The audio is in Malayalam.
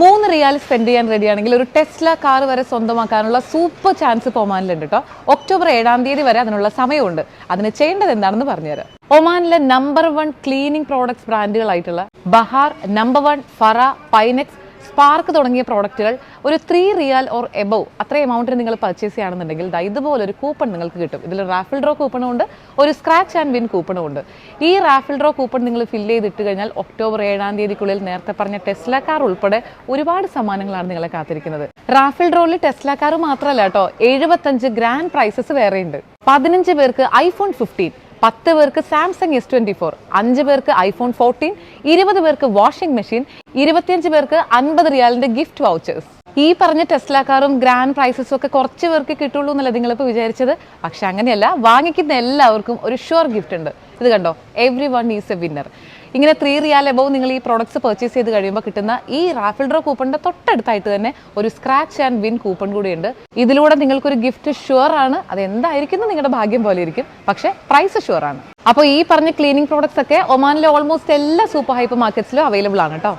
മൂന്ന് റിയാൽ സ്പെൻഡ് ചെയ്യാൻ റെഡിയാണെങ്കിൽ ഒരു ടെസ്ല കാർ വരെ സ്വന്തമാക്കാനുള്ള സൂപ്പർ ചാൻസ് ഒമാനിലുണ്ട് കേട്ടോ ഒക്ടോബർ ഏഴാം തീയതി വരെ അതിനുള്ള സമയമുണ്ട്. അതിന് ചെയ്യേണ്ടത് എന്താണെന്ന് പറഞ്ഞുതരാം. ഒമാനിലെ number one cleaning products ബ്രാൻഡുകളായിട്ടുള്ള Bahar number one Fara Pinex Spark തുടങ്ങിയ പ്രോഡക്റ്റുകൾ ഒരു ത്രീ റിയാൽ ഓർ എബവ് അത്ര എമൗണ്ടിന് നിങ്ങൾ പർച്ചേസ് ചെയ്യുകയാണെന്നുണ്ടെങ്കിൽ ഇതുപോലെ ഒരു കൂപ്പൺ നിങ്ങൾക്ക് കിട്ടും. ഇതിൽ റാഫിൾ ഡ്രോ കൂപ്പണും ഉണ്ട് ഒരു സ്ക്രാച്ച് ആൻഡ് വിൻ കൂപ്പണും ഉണ്ട്. ഈ റാഫിൾ ഡ്രോ കൂപ്പൺ നിങ്ങൾ ഫില്ല് ചെയ്തിട്ട് കഴിഞ്ഞാൽ ഒക്ടോബർ ഏഴാം തീയതിക്കുള്ളിൽ നേരത്തെ പറഞ്ഞ ടെസ്ല കാർ ഉൾപ്പെടെ ഒരുപാട് സമ്മാനങ്ങളാണ് നിങ്ങളെ കാത്തിരിക്കുന്നത്. റാഫിൾ ഡ്രോയിൽ ടെസ്ല കാർ മാത്രമല്ല കേട്ടോ എഴുപത്തഞ്ച് ഗ്രാൻഡ് പ്രൈസസ് വേറെയുണ്ട്. പതിനഞ്ച് പേർക്ക് ഐഫോൺ ഫിഫ്റ്റീൻ പത്ത് പേർക്ക് സാംസങ് എസ് ട്വന്റി ഫോർ അഞ്ച് പേർക്ക് ഐഫോൺ ഫോർട്ടീൻ ഇരുപത് പേർക്ക് വാഷിംഗ് മെഷീൻ ഇരുപത്തിയഞ്ച് പേർക്ക് അൻപത് റിയാലിന്റെ ഗിഫ്റ്റ് വൗച്ചേഴ്സ്. ഈ പറഞ്ഞ ടെസ്ല കാറും ഗ്രാൻഡ് പ്രൈസസും ഒക്കെ കുറച്ച് പേർക്ക് കിട്ടുള്ളൂ എന്നല്ല നിങ്ങളിപ്പോൾ വിചാരിച്ചത്? പക്ഷെ അങ്ങനെയല്ല വാങ്ങിക്കുന്ന എല്ലാവർക്കും ഒരു ഷുവർ ഗിഫ്റ്റ് ഉണ്ട്. ഇത് കണ്ടോ? Every one is a winner ഇങ്ങനെ ത്രീ റിയാൽ എബവ് നിങ്ങൾ ഈ പ്രോഡക്ട്സ് പർച്ചേസ് ചെയ്ത് കഴിയുമ്പോൾ കിട്ടുന്ന ഈ റാഫിൾ ഡ്രോ കൂപ്പണിന്റെ തൊട്ടടുത്തായിട്ട് തന്നെ ഒരു സ്ക്രാച്ച് ആൻഡ് വിൻ കൂപ്പൺ കൂടിയുണ്ട്. ഇതിലൂടെ നിങ്ങൾക്കൊരു ഗിഫ്റ്റ് ഷുവർ ആണ്. അത് എന്തായിരിക്കും നിങ്ങളുടെ ഭാഗ്യം പോലെ ഇരിക്കും. പക്ഷേ പ്രൈസ് ഷുവർ ആണ്. അപ്പോൾ ഈ പറഞ്ഞ ക്ലീനിങ് പ്രോഡക്ട്സ് ഒക്കെ ഒമാനിലെ ഓൾമോസ്റ്റ് എല്ലാ സൂപ്പർ ഹൈപ്പർ മാർക്കറ്റ്സിലും അവൈലബിൾ ആണ് കേട്ടോ.